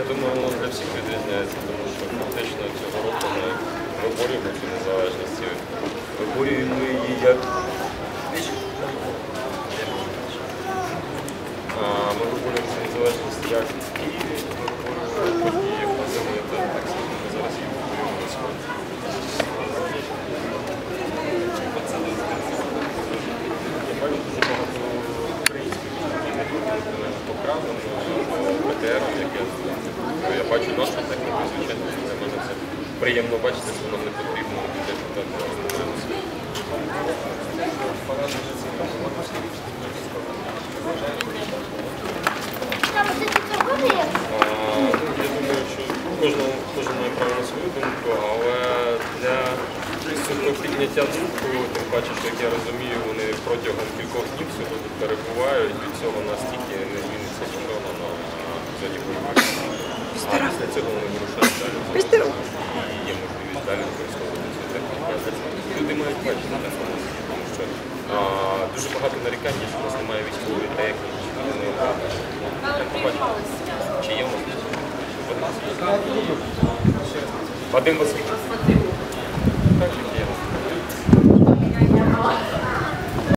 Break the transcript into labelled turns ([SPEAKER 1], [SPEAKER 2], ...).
[SPEAKER 1] Я думаю, воно для всіх відрізняється, тому що фактично цього року ми виборюємо цю незалежність. Виборюємо її як. А, Ми виборюємо цю незалежність як і виборюємо події, як на землі, так само ми зараз її виборюємо на сході. Я бачу дуже багато українських програм, ПТР, яке я бачу нашу техніку, звичайно, для мене це приємно бачити, що нам не потрібно
[SPEAKER 2] цукрові?
[SPEAKER 1] Ну, Я думаю, що кожного, кожен має право на свою думку, але для підняття звуку, тим паче, що як я розумію, вони протягом кількох днів всього тут перебувають, від цього настільки не зміниться нічого на зоні бойових. Після цього вони вирушають далі. І є можливість далі використовуватися. Люди мають бачити такому, тому що а, дуже багато нарікань, є, що у нас немає військової техніки, вони чи є можливість. Вадим Васильович.